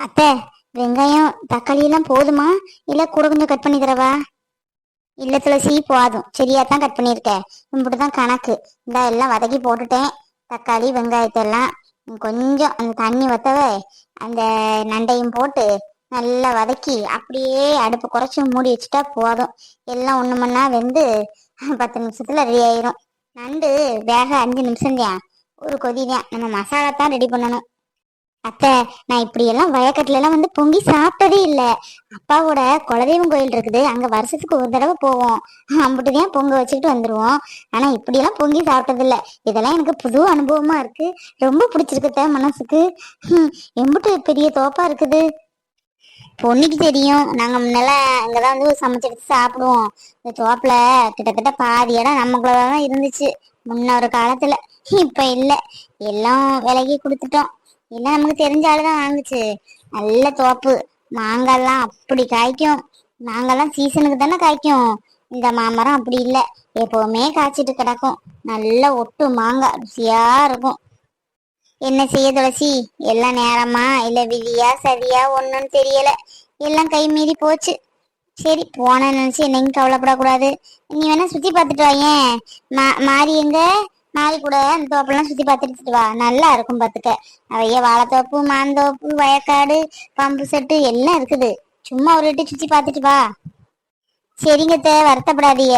அத்தை வெங்காயம் தக்காளி எல்லாம் போதுமா? இல்ல கூட கொஞ்சம் கட் பண்ணி தரவா? இல்ல துளசி போதும். சரியா தான் கட் பண்ணியிருக்கேன் இப்படிதான் கணக்கு. இந்த எல்லாம் வதக்கி போட்டுட்டேன். தக்காளி வெங்காயத்தை எல்லாம் கொஞ்சம் அந்த தண்ணி வத்தவே அந்த நண்டையும் போட்டு நல்லா வதக்கி அப்படியே அடுப்பு குறைச்சி மூடி வச்சுட்டா போதும். எல்லாம் ஒண்ணு மண்ணா வெந்து பத்து நிமிஷத்துல ரெடி ஆயிரும். நண்டு வேக அஞ்சு நிமிஷம் தான் ஒரு கொதி தான் நம்ம மசாலா தான் ரெடி பண்ணணும். அத்தை நான் இப்படி எல்லாம் வயக்கட்டுல எல்லாம் வந்து பொங்கி சாப்பிட்டதே இல்ல. அப்பாவோட குலதெய்வம் கோயில் இருக்குது. அங்க வருஷத்துக்கு ஒரு தடவை போவோம். அம்பிட்டுதான் பொங்க வச்சுக்கிட்டு வந்துருவோம். ஆனா இப்படி எல்லாம் பொங்கி சாப்பிட்டது இல்ல. இதெல்லாம் எனக்கு புது அனுபவமா இருக்கு. ரொம்ப பிடிச்சிருக்குத்த மனசுக்கு. எம்புட்டு பெரிய தோப்பா இருக்குது. பொண்ணுக்கு தெரியும். நாங்க முன்னால அங்கதான் வந்து சமைச்செடுத்து சாப்பிடுவோம். இந்த தோப்புல கிட்டத்தட்ட பாதி இடம் நமக்குள்ளதான் இருந்துச்சு. முன்ன ஒரு காலத்துல. இப்ப இல்ல. எல்லாம் விலகி கொடுத்துட்டோம். எல்லாம் நமக்கு தெரிஞ்ச ஆளுதான் வாங்குச்சு. நல்ல தோப்பு. மாங்காய்லாம் அப்படி காய்க்கும். மாங்காய்லாம் சீசனுக்கு தானே காய்க்கும். இந்த மாமரம் அப்படி இல்லை. எப்பவுமே காய்ச்சிட்டு கிடக்கும். நல்ல ஒட்டு மாங்காய் ருசியா இருக்கும். என்ன செய்ய துளசி? எல்லாம் நேரமா இல்ல விதியா சரியா ஒண்ணுன்னு தெரியல. எல்லாம் கை மீறி போச்சு. சரி போன நினைச்சு என்னையும் கவலைப்படக்கூடாது. நீ வேணா சுத்தி பார்த்துட்டு வாயேன். மா மாறி எங்க மாறி கூட அந்த தோப்பெல்லாம் சுத்தி பார்த்துட்டு வா. நல்லா இருக்கும் பார்த்துக்க. நிறைய வாழைத்தோப்பு மாந்தோப்பு வயக்காடு பம்பு செட்டு எல்லாம் இருக்குது. சும்மா ஒரு வாட்டி சுத்தி பார்த்துட்டு வா. சரிங்க தே வருத்தப்படாதீங்க.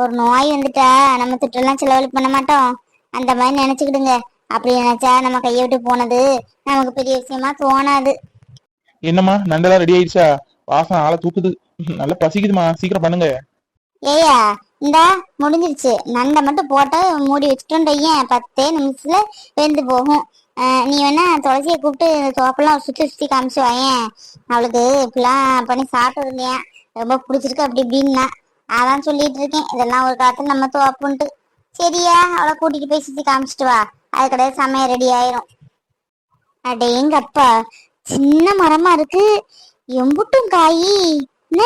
ஒரு நோய் வந்துட்டா நம்ம திட்டெல்லாம் செலவழி பண்ண மாட்டோம். அந்த மாதிரி நினைச்சுக்கிடுங்க. அப்படி நினைச்சா நம்ம கையை விட்டு போனது நமக்கு பெரிய விஷயமா தோணாது. என்னம்மா நண்டெல்லாம் ரெடி ஆயிடுச்சா? வாசம் ஆளை தூக்குது. நல்லா பசிக்குதுமா சீக்கிரம் பண்ணுங்க. ஏயா இந்தா முடிஞ்சிருச்சு. நண்டை மட்டும் போட்டு மூடி வச்சுட்டோம் ஏன் பத்தே நிமிஷத்துல வெந்து போகும். நீ வேணா துளசியை கூப்பிட்டு இந்த தோப்பெல்லாம் சுற்றி சுற்றி காமிச்சு வாயேன் அவளுக்கு இப்படிலாம் பண்ணி சாப்பிட்டது ரொம்ப பிடிச்சிருக்கு அப்படி இப்படின்னா. அதான் சொல்லிட்டு இருக்கேன். இதெல்லாம் ஒரு காலத்துல நம்ம தோப்புன்ட்டு. சரியா அவளை கூட்டிட்டு போய் சுற்றி காமிச்சிட்டு வா. அது கிடையாது சமையல் ரெடி ஆயிரும். அடேங்கப்பா சின்ன மரமா இருக்கு. எம்புட்டும் காயி. என்ன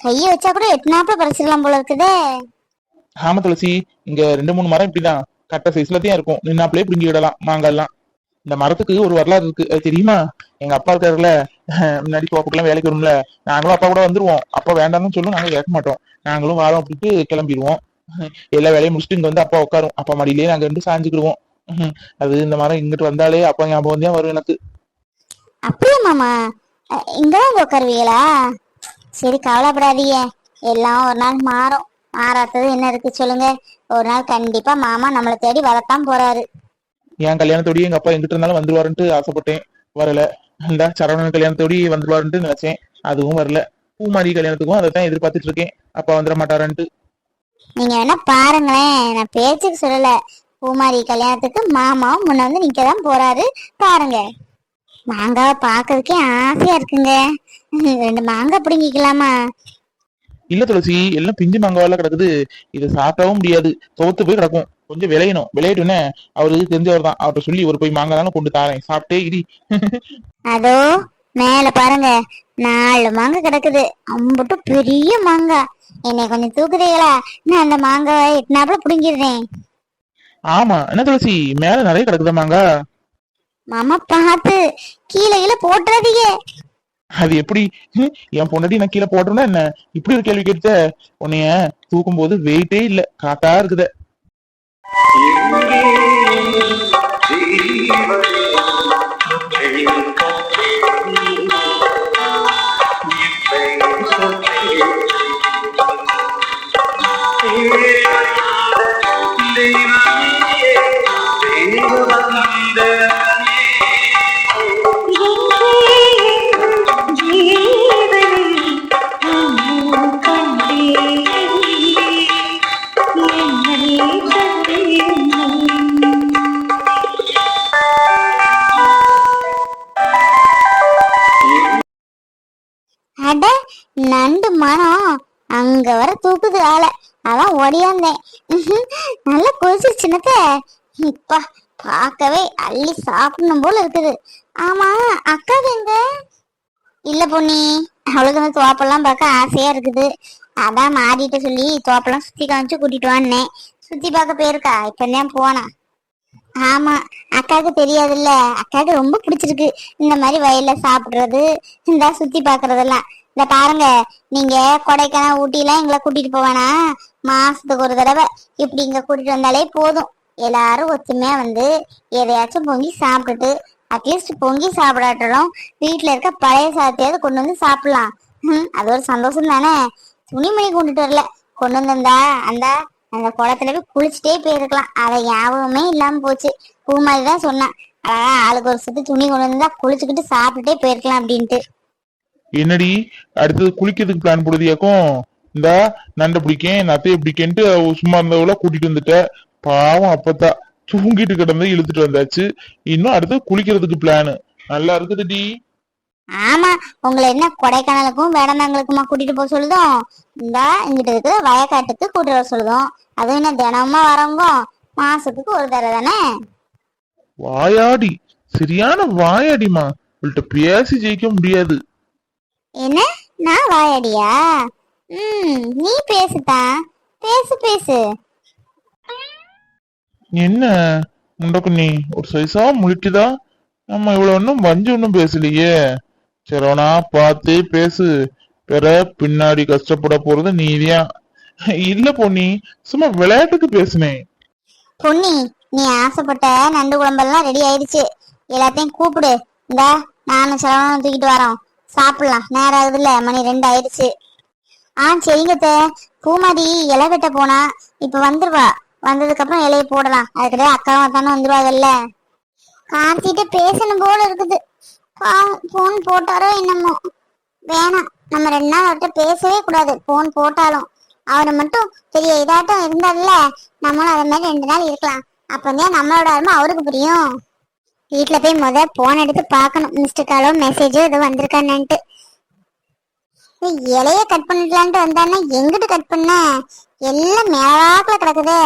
கைய வச்சா கூட எட்டுனாப்புல பறிச்சிடலாம் போல இருக்குதே. ஆமா துளசி இங்க ரெண்டு மூணு மரம் இப்படிதான். கட்ட சைஸ்ல தான் இருக்கும். நின்னாப்லயே பிடுங்கி விடலாம் மாங்காய்லாம் இந்த மரத்துக்கு ஒரு வரலாறு இருக்கு. அது தெரியுமா? எங்க அப்பா இருக்காருல்ல முன்னாடி தோப்புக்கெல்லாம் வேலைக்கு வரும்ல நாங்களும் அப்பா கூட வந்துருவோம். அப்பா வேண்டாம்னு சொல்லும் நாங்க கேட்க மாட்டோம். நாங்களும் வாரம் அப்படின்ட்டு கிளம்பிடுவோம். எல்லா வேலையும் முடிச்சுட்டு இங்க வந்து அப்பா உட்காரும். அப்பா மடியிலேயே நாங்க இருந்து சாஞ்சுக்கிடுவோம். அது இந்த மரம் இங்கிட்டு வந்தாலே அப்பா ஞாபகம் தான் வரும் எனக்கு. அப்படியா மாமா? இங்கதான் உட்காருவீங்களா? சரி கவலைப்படாதீங்க. எல்லாம் ஒரு நாள் மாறும். மாறாதது என்ன இருக்கு சொல்லுங்க. ஒரு நாள் கண்டிப்பா மாமா நம்மளை தேடி வரத்தான் போறாரு. என் கல்யாணத்தோடய எங்க அப்பா எங்கிட்ட இருந்தாலும் வந்துருவாருன்ட்டு ஆசைப்பட்டேன். வரல. இந்த சரவணன் கல்யாணத்தோடய வந்துருவாருன்ட்டு நினைச்சேன். அதுவும் வரல. பூமாரி கல்யாணத்துக்கும் அதை தான் எதிர்பார்த்துட்டு இருக்கேன். அப்பா வந்துட மாட்டாருன்ட்டு. நீங்க வேணா பாருங்களேன். நான் பேச்சுக்கு சொல்லல. பூமாரி கல்யாணத்துக்கு மாமாவும் முன்ன வந்து நிக்க தான் போறாரு. பாருங்க. மாங்காவை பார்க்கறதுக்கே ஆசையா இருக்குங்க. ரெண்டு மாங்காய் பிடுங்கிக்கலாமா? இல்ல துளசி எல்லாம் பிஞ்சு மாங்காவெல்லாம் கிடக்குது. இதை சாப்பிடவும் முடியாது. துவத்து போய் கிடக்கும். கொஞ்சம் விளையணும். விளையாட்டுன்னு அவரு தெரிஞ்சவர் தான் அவர்கிட்ட சொல்லி ஒரு போய் மாங்காய் தானே கொண்டு தாரேன். சாப்பிட்டே இடி அதோ மேல பாருங்க. நாலு மாங்காய் கிடக்குது. அம்புட்டு பெரிய மாங்காய். என்னை கொஞ்சம் தூக்குறீங்களா நான் அந்த மாங்காவை எட்டுனாப்புல பிடுங்கிடுறேன். ஆமா. என்ன துளசி? மேல நிறைய கிடக்குதா மாங்காய்? மாமா பார்த்து கீழே கீழே போட்டுறாதீங்க. அது எப்படி? ஹம், என் பொண்டாட்டி நான் கீழே போட்டுருந்தா என்ன? இப்படி ஒரு கேள்வி கேட்ட உன்னைய தூக்கும் போது வெயிட்டே இல்ல காட்டா இருக்குதே. அட நல்லா கொதிச்சு சின்னத்த இப்பா பார்க்கவே அள்ளி சாப்பிடணும் போல இருக்குது. ஆமா அக்கா எங்க? இல்ல பொண்ணி அவளுக்கு வந்து தோப்பெல்லாம் பார்க்க ஆசையா இருக்குது. அதான் மாறிட்ட சொல்லி தோப்பெல்லாம் சுத்தி காமிச்சு கூட்டிட்டு வந்தேன் சுத்தி பார்க்க போயிருக்கா இப்பதான் போனா. ஆமா அக்காவுக்கு தெரியாதுல்ல. அக்காவுக்கு ரொம்ப பிடிச்சிருக்கு. இந்த மாதிரி வயல்ல சாப்பிடுறது இந்த சுத்தி பாக்குறதெல்லாம் இந்த பாருங்க நீங்க கொடைக்கானல் ஊட்டிலாம் எங்களை கூட்டிட்டு போவேனா? மாசத்துக்கு ஒரு தடவை. இப்படி இங்க கூட்டிட்டு வந்தாலே போதும். எல்லாரும் ஒத்துமையா வந்து எதையாச்சும் பொங்கி சாப்பிட்டுட்டு அட்லீஸ்ட் பொங்கி சாப்பிடாட்டாலும் வீட்டுல இருக்க பழைய சாத்தியாவது கொண்டு வந்து சாப்பிடலாம். அது ஒரு சந்தோஷம் தானே? துணிமணி கொண்டுட்டு வரல. கொண்டு வந்திருந்தா அந்த அந்த குளத்துல போய் குளிச்சுட்டே போயிருக்கலாம். அதை ஞாபகமே இல்லாம போச்சு. பூ தான் சொன்னான். அழகா ஆளுக்கு ஒரு சுத்து துணி கொண்டு வந்தா குளிச்சுக்கிட்டு சாப்பிட்டுட்டே போயிருக்கலாம் அப்படின்ட்டு. என்னடி? அடுத்தது குளிக்கிறதுக்கு பிளான் போடுதியாக்கும்? இந்த நண்டை பிடிக்கேன் நத்தையை பிடிக்கேன்ட்டு சும்மா இருந்தவள கூட்டிட்டு வந்துட்ட. பாவம் அப்பதான் தூங்கிட்டு கிடந்து இழுத்துட்டு வந்தாச்சு. இன்னும் அடுத்து குளிக்கிறதுக்கு பிளான் நல்லா இருக்குதுடி. ஆமா உங்களை என்ன கொடைக்கானலுக்கும் வேடந்தாங்களுக்குமா கூட்டிட்டு போக சொல்லுதோம்? இந்த இங்கிட்ட இருக்கிற வயக்காட்டுக்கு கூட்டிட்டு வர சொல்லுதோம். அதுவும் என்ன தினமுமா வரவங்க மாசத்துக்கு ஒரு தடவை தானே? வாயாடி. சரியான வாயாடிமா உள்கிட்ட பேசி ஜெயிக்க முடியாது. என்ன? நான் வாயடியா? ம் நீ பேசுதான் பேசு பேசு. என்ன? முண்டக்குண்ணி ஒரு சைஸா முழிட்டுதா நம்ம இவ்வளவு ஒன்றும் வஞ்சி ஒன்றும் பேசலையே. சரவணா பார்த்து பேசு. பிற பின்னாடி கஷ்டப்பட போறது நீதான் இல்ல பொன்னி சும்மா விளையாட்டுக்கு பேசுனேன் பொன்னி நீ ஆசைப்பட்ட நண்டு குழம்பெல்லாம் ரெடி ஆயிடுச்சு. எல்லாத்தையும் கூப்பிடு. இந்த நானும் சிரவணம் தூக்கிட்டு வரோம். சாப்பிடலாம். நேரம் ஆகுதுல்ல மணி ரெண்டு ஆயிடுச்சு ஆ சரிங்க அத்தை. இலை வெட்ட போனா இப்ப வந்துருவா. வந்ததுக்கு அப்புறம் இலையை போடலாம். அதுக்கிட்ட அக்காவும் தானே வந்துருவாங்கல்ல. கார்த்திகிட்ட பேசணும் போல இருக்குது. போன் போட்டாரோ என்னமோ. வேணாம். நம்ம ரெண்டு நாள் அவர்கிட்ட பேசவே கூடாது. போன் போட்டாலும். அவரை மட்டும் பெரிய இதாட்டம் இருந்தார்ல. நம்மளும் அதே மாதிரி ரெண்டு நாள் இருக்கலாம். அப்பதான் நம்மளோட அருமை அவருக்கு புரியும். வீட்ல போய் முத போன் எடுத்து பார்க்கணும். மிஸ்டர் காலோ மெசேஜோ ஏதோ வந்திருக்கான்னுட்டு. இலைய கட் பண்ணிடலான்ட்டு வந்தானே எங்கிட்டு கட் பண்ண? எல்லாம் மேலாக்குல கிடக்குதே.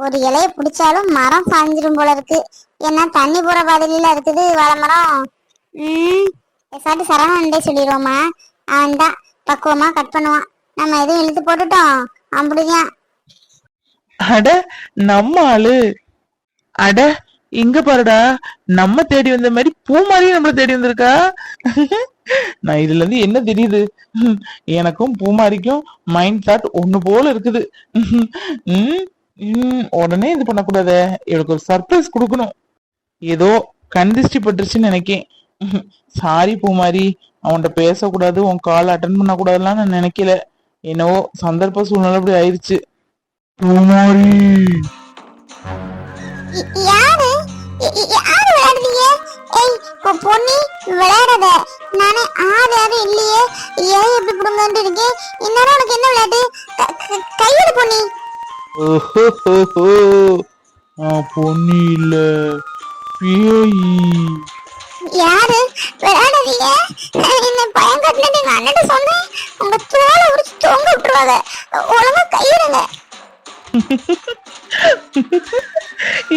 ஒரு இலைய பிடிச்சாலும் மரம் சாஞ்சிரும் போல இருக்கு. ஏன்னா தண்ணி போற பாதையில இருக்குது வாழை மரம். ம். சாட்டு சரவணன்டே சொல்லிடுவோமா அவன் தான் பக்குவமா கட் பண்ணுவான். நம்ம எதுவும் இழுத்து போட்டுட்டோம். அப்படிதான் அட நம்ம ஆளு. அட இங்க பாருடா நம்ம தேடி வந்த மாதிரி பூ மாதிரியே நம்மள தேடி வந்திருக்கா? நான் இதுல இருந்து என்ன தெரியுது? எனக்கும் பூமாரிக்கும் மைண்ட் தாட் ஒண்ணு போல இருக்குது. உடனே இது பண்ணக்கூடாதே. இவளுக்கு ஒரு சர்ப்ரைஸ் கொடுக்கணும். ஏதோ கண் திருஷ்டி பட்டுருச்சுன்னு நினைக்கேன். சாரி பூமாரி அவன்கிட்ட பேசக்கூடாது உன் கால் அட்டன் பண்ணக்கூடாதுலாம் நான் நினைக்கல. என்னவோ சந்தர்ப்ப சூழ்நிலை அப்படி ஆயிடுச்சு பூமாரி. யாரு விளையாடுறீங்க? ஏய் பொன்னி விளையாடாத. நானே ஆறு யாரும் இல்லையே. ஏன் எப்படி புடுங்கன்ட்டு இருக்கேன் இந்நேரம் உனக்கு என்ன விளையாட்டு? கையெடு பொன்னி பொன்னி இல்ல. பேயி யாரு? விளையாடாதீங்க. என்ன பயம் கட்டினது? எங்க அண்ணன் சொன்னேன். உங்க தோலை உரிச்சு தொங்க விட்டுருவாங்க ஒழுங்கா கையிடுங்க.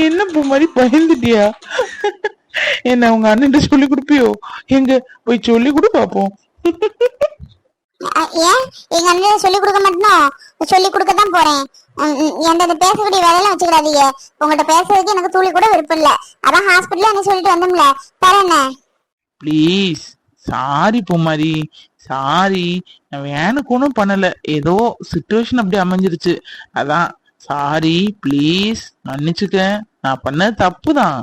என்ன பூ மாதிரி பயந்துட்டியா? என்ன உங்க அண்ணன் சொல்லி கொடுப்பியோ? எங்க போய் சொல்லி கொடு பாப்போம். ஏன்? எங்க அண்ணன் சொல்லி கொடுக்க மாட்டோம் சொல்லி கொடுக்க தான் போறேன் இந்த பேசக்கூடிய வேலையெல்லாம் வச்சுக்கிறாதீங்க உங்கள்கிட்ட பேசுறதுக்கு எனக்கு துளி கூட விருப்பம் இல்ல. அதான் ஹாஸ்பிட்டல்ல என்ன சொல்லிட்டு வந்தோம்ல. தர என்ன? Please sorry Poomari. சாரி நான் வேணுக்கு ஒன்றும் பண்ணல. ஏதோ சுச்சுவேஷன் அப்படி அமைஞ்சிருச்சு. அதான் சாரி ப்ளீஸ் மன்னிச்சுக்க நான் பண்ணது தப்பு தான்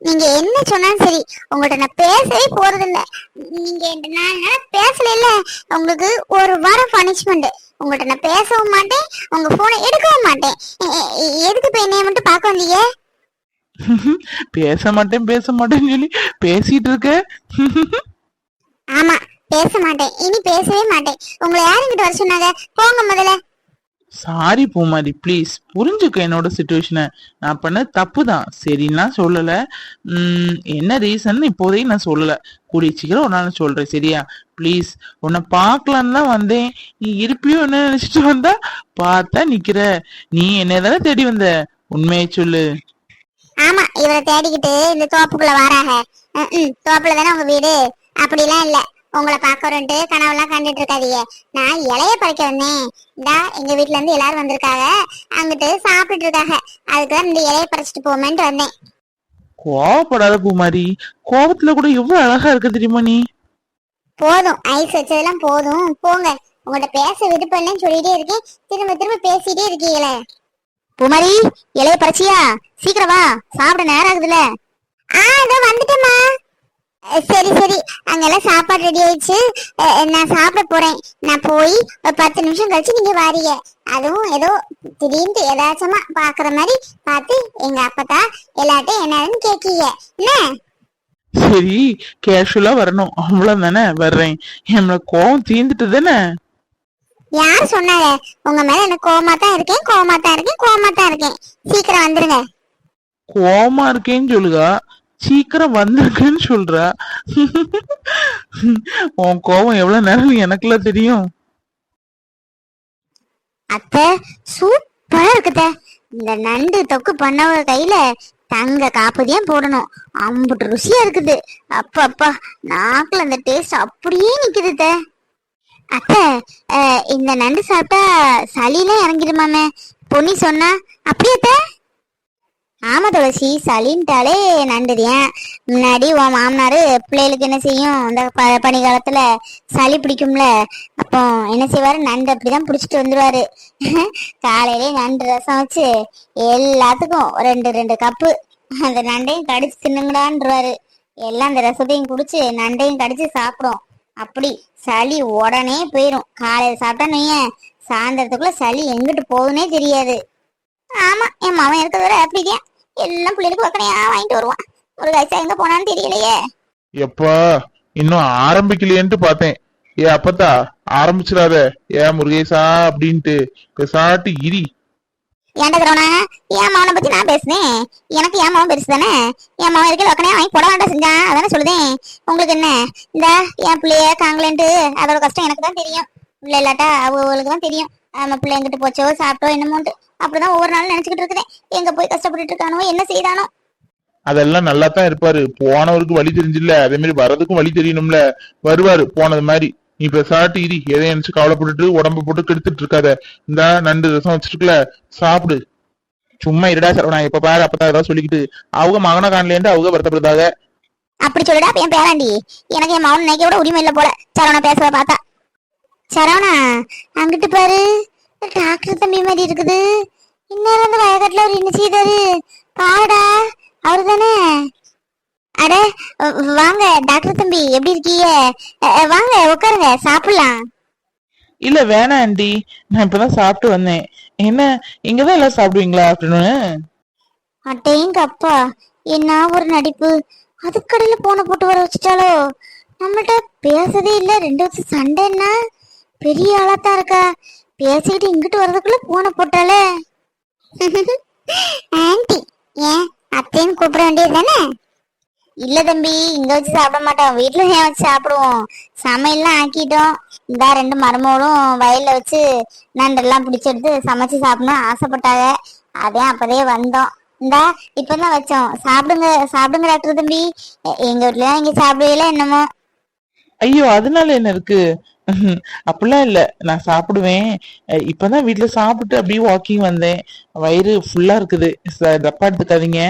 நீங்க என்ன சொன்னாலும் சரி உங்கள்கிட்ட நான் பேசவே போறது இல்ல நீங்க நான் பேசல இல்ல. உங்களுக்கு ஒரு வாரம் பனிஷ்மெண்ட் உங்கள்கிட்ட நான் பேசவும் மாட்டேன் உங்க போனை எடுக்கவும் மாட்டேன். எதுக்கு இப்ப என்னைய மட்டும் பார்க்க வந்தீங்க? பேச மாட்டேன் பேச மாட்டேன்னு சொல்லி பேசிட்டு இருக்க. ஆமா பேச மாட்டேன். இனி பேசவே மாட்டேன். உங்களை யார் இங்கிட்ட வர சொன்னாங்க? போங்க முதல்ல. Sorry Poomari. ப்ளீஸ் புரிஞ்சுக்க என்னோட சுச்சுவேஷனை நான் பண்ண தப்பு தான் சரின்னா சொல்லல. உம் என்ன ரீசன் இப்போதைக்கு நான் சொல்லல. கூடிய சீக்கிரம் ஒரு நாள் சொல்றேன் சரியா? ப்ளீஸ் உன்னை பார்க்கலான்னு தான் வந்தேன். நீ இருப்பியோ என்ன நினைச்சிட்டு வந்தா? பார்த்தா நிக்கிற. நீ என்ன தானே தேடி வந்த? உண்மையை சொல்லு. ஆமா இவரை தேடிக்கிட்டு இந்த தோப்புக்குள்ள வராங்க. தோப்புல தானே உங்க வீடு? அப்படிலாம் இல்லை. உங்களை பாக்குறேன்ட்டு கனவெல்லாம் கண்டுட்டு இருக்காதீங்க. நான் இலைய பறிக்க வந்தேன். இந்தா எங்க வீட்ல இருந்து எல்லாரும் வந்திருக்காங்க. அங்கிட்டு சாப்பிட்டுட்டு இருக்காங்க. அதுக்கு தான் இந்த இலைய பறிச்சுட்டு போமேன்ட்டு வந்தேன். கோவப்படாத பூமாரி. கோவத்துல கூட எவ்வளவு அழகா இருக்கு தெரியுமா நீ? போதும். ஐஸ் வச்சதெல்லாம் போதும். போங்க. உங்கள்ட்ட பேச விருப்பம் இல்லைன்னு சொல்லிட்டே இருக்கேன். திரும்ப திரும்ப பேசிட்டே இருக்கீங்களே. புமரி இலைய பறிச்சியா? சீக்கிரம் வா. சாப்பிட நேரம் ஆகுதுல. ஆ இதோ வந்துட்டேம்மா. சரி சரி. அங்கெல்லாம் சாப்பாடு ரெடி ஆயிடுச்சு. நான் சாப்பிட போறேன். நான் போய் ஒரு பத்து நிமிஷம் கழிச்சு நீங்க வாரீங்க. அதுவும் ஏதோ திடீர்னு ஏதாச்சமா பாக்குற மாதிரி பார்த்து எங்க அப்பத்தா எல்லாட்டையும் என்னன்னு கேக்கீங்க. என்ன? சரி கேஷுவலா வரணும். அவ்வளவு தானே வர்றேன். நம்மள கோவம் தீந்துட்டு தானே? யார் சொன்னாங்க? உங்க மேல எனக்கு கோவமா தான் இருக்கேன் கோவமா தான் இருக்கேன் கோவமா தான் இருக்கேன். சீக்கிரம் வந்துருங்க. கோவமா இருக்கேன்னு சொல்லுகா சீக்கிரம் வந்திருக்குன்னு சொல்றா. உன் கோவம் எவ்வளவு நேரம் எனக்குள்ள தெரியும்? அத்த சூப்பரா இருக்குத. இந்த நண்டு தொக்கு பண்ணவ கையில தங்க காப்புதியம் போடணும். அம்புட்டு ருசியா இருக்குது. அப்பா அப்பா நாக்குல அந்த டேஸ்ட் அப்படியே நிக்குது அத்த. அஹ், இந்த நண்டு சாப்பிட்டா சளியெல்லாம் இறங்கிடுமாமே. பொன்னி சொன்னா அப்படியே ஆமா துளசி சளின்ட்டாலே நண்டுதியன் முன்னாடி உன் மாமனாரு பிள்ளைகளுக்கு என்ன செய்யும்? இந்த ப- பனி காலத்துல சளி பிடிக்கும்ல. அப்போ என்ன செய்வாரு? நண்டு அப்படிதான் பிடிச்சிட்டு வந்துருவாரு. காலையிலே நண்டு ரசம் வச்சு எல்லாத்துக்கும் ரெண்டு ரெண்டு கப்பு அந்த நண்டையும் கடிச்சு தின்னுங்கடான்றாரு எல்லாம் அந்த ரசத்தையும் குடிச்சு நண்டையும் கடிச்சு சாப்பிடும். அப்படி சளி உடனே போயிடும் காலையில சாப்பிட்டா வையேன் சாயந்தரத்துக்குள்ள சளி எங்கிட்டு போகுதுன்னே தெரியாது. ஆமா என் மாமன் இருக்கிறத விட அப்படிதான் எல்லாம் பிள்ளைகளுக்கு வக்கனையா வாங்கிட்டு வருவான். ஒரு வயசா எங்க போனான்னு தெரியலையே. எப்பா இன்னும் ஆரம்பிக்கலையேன்ட்டு பார்த்தேன். ஏ அப்பத்தா ஆரம்பிச்சிடாத. ஏ முருகேசா அப்படின்ட்டு. பெசாட்டு இரி. ஏன்டா தரவனா என் மகனை பத்தி நான் பேசுனேன் எனக்கு என் மகன் பெருசு தானே? என் மகன் இருக்க லோக்கனே வாங்கி போட வேண்டாம் செஞ்சான் அதானே சொல்லுதேன். உங்களுக்கு என்ன? இந்த என் பிள்ளைய காங்கலன்ட்டு அதோட கஷ்டம் எனக்கு தான் தெரியும். பிள்ளை இல்லாட்டா அவங்களுக்கு தான் தெரியும். நம்ம பிள்ளை எங்கிட்டு போச்சோ சாப்பிட்டோ என்னமோன்ட்டு. அப்படிதான் ஒவ்வொரு நாளும் நினைச்சுக்கிட்டு இருக்கிறேன் எங்க போய் கஷ்டப்பட்டுட்டு இருக்கானோ என்ன செய்தானோ. அதெல்லாம் நல்லா தான் இருப்பாரு. போனவருக்கு வழி தெரிஞ்சில்ல. அதே மாதிரி வர்றதுக்கும் வழி தெரியணும்ல. வருவாரு போனது மாதிரி நீ பெசாட்டு இரி. எதை நினைச்சு கவலைப்பட்டுட்டு உடம்ப போட்டு கெடுத்துட்டு இருக்காத. இந்த நண்டு ரசம் வச்சிருக்கல சாப்பிடு. சும்மா இருடா சரவணா. இப்ப பாரு அப்பதான் ஏதாவது சொல்லிக்கிட்டு. அவங்க மகனை காணலேன்ட்டு அவங்க வருத்தப்படுறதாக அப்படி சொல்லுடா என் பேராண்டி. எனக்கு என் மகன் நினைக்க கூட உரிமை இல்லை போல. சரவணா பேசுறத பார்த்தா. சரவணா அங்கிட்டு பாரு. டாக்டர் தம்பி மாதிரி இருக்குது. இந்நேரம் அந்த வயக்காட்டுல அவர் என்ன செய்தாரு? பாருடா அவரு தானே அட வாங்க டாக்டர் தம்பி எப்படி இருக்கீங்க? வாங்க உட்காருங்க சாப்பிடலாம். இல்ல வேணாம் ஆண்டி. நான் இப்பதான் சாப்பிட்டு வந்தேன். என்ன இங்கதான் எல்லாம் சாப்பிடுவீங்களா ஆஃப்டர்நூன்? அட்டையும் அப்பா என்ன ஒரு நடிப்பு. அதுக்கடையில போன போட்டு வர வச்சுட்டாலோ நம்மள்ட்ட பேசதே இல்ல ரெண்டு வருஷம் சண்டை என்ன? பெரிய ஆளாத்தான் இருக்கா? பேசிக்கிட்டு இங்கிட்டு வர்றதுக்குள்ள போன போட்டாலே. ஆன்ட்டி ஏன்? அத்தைன்னு கூப்பிட வேண்டியது தானே? இல்ல தம்பி இங்க வச்சு சாப்பிட மாட்டோம். வீட்டுல ஏன் வச்சு சாப்பிடுவோம்? சமையல்லாம் ஆக்கிட்டோம். இந்த ரெண்டு மருமகளும் வயல்ல வச்சு நண்டெல்லாம் பிடிச்செடுத்து சமைச்சு சாப்பிடணும் ஆசைப்பட்டாங்க. அதே அப்பதே வந்தோம். இந்தா இப்பதான் வச்சோம். சாப்பிடுங்க சாப்பிடுங்க டாக்டர் தம்பி. எங்க வீட்லயா இங்க சாப்பிடுவீங்களா என்னமோ. ஐயோ அதனால என்ன இருக்கு? அப்படிலாம் இல்ல. நான் சாப்பிடுவேன். இப்பதான் வீட்டுல சாப்பிட்டு அப்படியே வாக்கிங் வந்தேன். வயிறு ஃபுல்லா இருக்குது. தப்பா எடுத்துக்காதீங்க.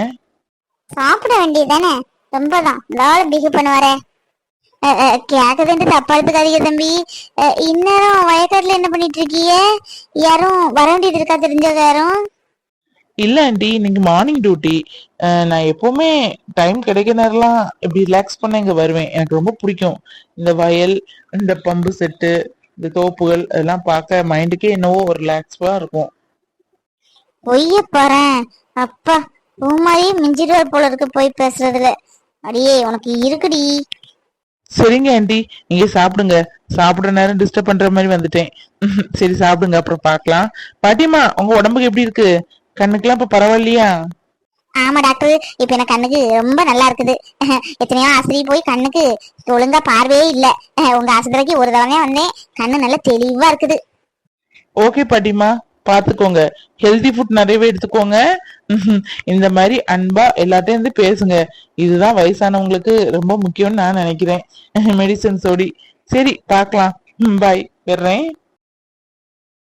சாப்பிட வேண்டியதுதானே? ரொம்பதான். இந்த ஆள் பிஹேவ் பண்ணுவாரே கேட்கறது தப்பா எடுத்துக்காதீங்க தம்பி. இந்நேரம் வயக்காட்டுல என்ன பண்ணிட்டு இருக்கீங்க? யாரும் வர வேண்டியது இருக்கா தெரிஞ்சவங்க யாரும்? இல்ல ஆண்டி இன்னைக்கு மார்னிங் டியூட்டி நான் எப்பவுமே டைம் கிடைக்கிற நேரம்லாம் இப்படி ரிலாக்ஸ் பண்ண இங்க வருவேன். எனக்கு ரொம்ப பிடிக்கும். இந்த வயல் இந்த பம்பு செட்டு இந்த தோப்புகள் அதெல்லாம் பார்க்க மைண்டுக்கே என்னவோ ஒரு ரிலாக்ஸ்வா இருக்கும். பொய்ய பாறேன். அப்பா பூமாரியே மிஞ்சிடுவார் போல இருக்கு போய் பேசுறதுல. அடியே உனக்கு இருக்குடி. சரிங்க ஆண்டி நீங்க சாப்பிடுங்க. சாப்பிடுற நேரம் டிஸ்டர்ப் பண்ற மாதிரி வந்துட்டேன். சரி சாப்பிடுங்க அப்புறம் பார்க்கலாம். பாட்டிமா உங்க உடம்புக்கு எப்படி இருக்கு? கண்ணுக்கெல்லாம் இப்ப பரவாயில்லையா? ஆமா டாக்டர். இப்ப எனக்கு கண்ணுக்கு ரொம்ப நல்லா இருக்குது. எத்தனையோ ஆஸ்பத்திரி போய் கண்ணுக்கு ஒழுங்கா பார்வையே இல்ல. உங்க ஆஸ்பத்திரிக்கு ஒரு தவணையா வந்தேன் கண்ணு நல்லா தெளிவா இருக்குது. ஓகே பாட்டிமா பாத்துக்கோங்க. ஹெல்தி ஃபுட் நிறையவே எடுத்துக்கோங்க. இந்த மாதிரி அன்பா எல்லாத்தையும் இருந்து பேசுங்க. இதுதான் வயசானவங்களுக்கு ரொம்ப முக்கியம்னு நான் நினைக்கிறேன். மெடிசன்ஸோடி சரி பார்க்கலாம் பாய் வர்றேன்